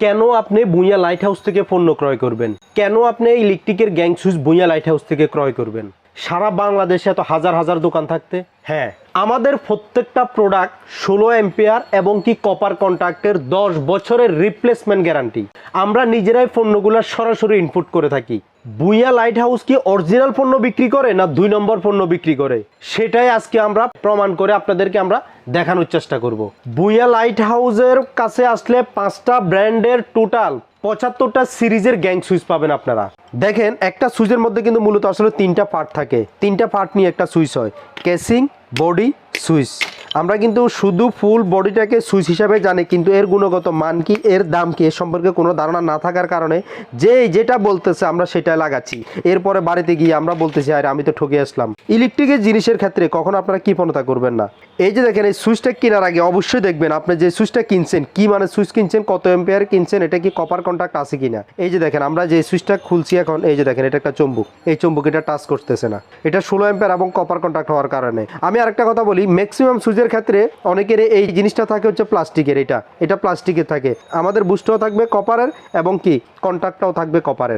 কেন আপনি বুঁয়া light house থেকে পণ্য ক্রয় করবেন? কেন আপনি ইলেকট্রিকের gang switch Bhuiya light house থেকে ক্রয় করবেন? সারা বাংলাদেশে এত হাজার হাজার দোকান থাকতে? হ্যাঁ। আমাদের প্রত্যেকটা প্রোডাক্ট ষোলো এম্পিয়ার এবং কি কপার কন্ট্রাক্টের দশ বছরের রিপ্লেসমেন্ট গ্যারান্টি আমরা নিজেরাই পণ্যগুলো সরাসরি ইনপুট করে থাকি। বুইয়া লাইট হাউস কি অরিজিনাল পণ্য বিক্রি করে না দুই নম্বর পণ্য বিক্রি করে? সেটাই আজকে আমরা প্রমাণ করে আপনাদেরকে আমরা দেখানোর চেষ্টা করব। বুইয়া লাইট হাউসের কাছে আসলে পাঁচটা ব্র্যান্ডের টোটাল পঁচাত্তরটা সিরিজের গ্যাং সুইচ পাবেন আপনারা। দেখেন, একটা সুইচের মধ্যে কিন্তু মূলত আসলে তিনটা পার্ট থাকে। তিনটা পার্ট নিয়ে একটা সুইচ হয়। কেসিং বডি সুইচ আমরা কিন্তু শুধু ফুল বডিটাকে সুইচ হিসাবে জানি, কিন্তু এর গুণগত মান কি, এর দাম কি এর সম্পর্কে কোনো ধারণা না থাকার কারণে যে যেটা বলতেছে আমরা সেটাই লাগাচ্ছি। এরপরে বাড়িতে গিয়ে আমরা বলতেছি, আরে, আমি তো ঠকে আসলাম। ইলেকট্রিকের জিনিসের ক্ষেত্রে কখনো আপনারা কৃপণতা করবেন না। এই যে দেখেন, এই সুইচটা কেনার আগে অবশ্যই দেখবেন, আপনি যে সুইচটা কিনছেন, কি মানে সুইচ কিনছেন, কত এম্পেয়ার কিনছেন, এটা কি কপার কন্ট্যাক্ট আছে কিনা? এই যে দেখেন, আমরা যে সুইচটা খুলছি এখন, এই যে দেখেন, এটা একটা চম্বুক। এই চম্বুক এটা টাচ করতেছে না। এটা ষোলো এম্পেয়ার এবং কপার কন্ট্যাক্ট হওয়ার কারণে। আমি আরেকটা কথা বলি ম্যাক্সিমাম সুইচের ক্ষেত্রে অনেকের এই জিনিসটা থাকে হচ্ছে প্লাস্টিকের, এটা এটা প্লাস্টিকের থাকে। আমাদের বুস্টও থাকবে কপারের এবং কি? কন্ট্যাক্টটাও থাকবে কপারের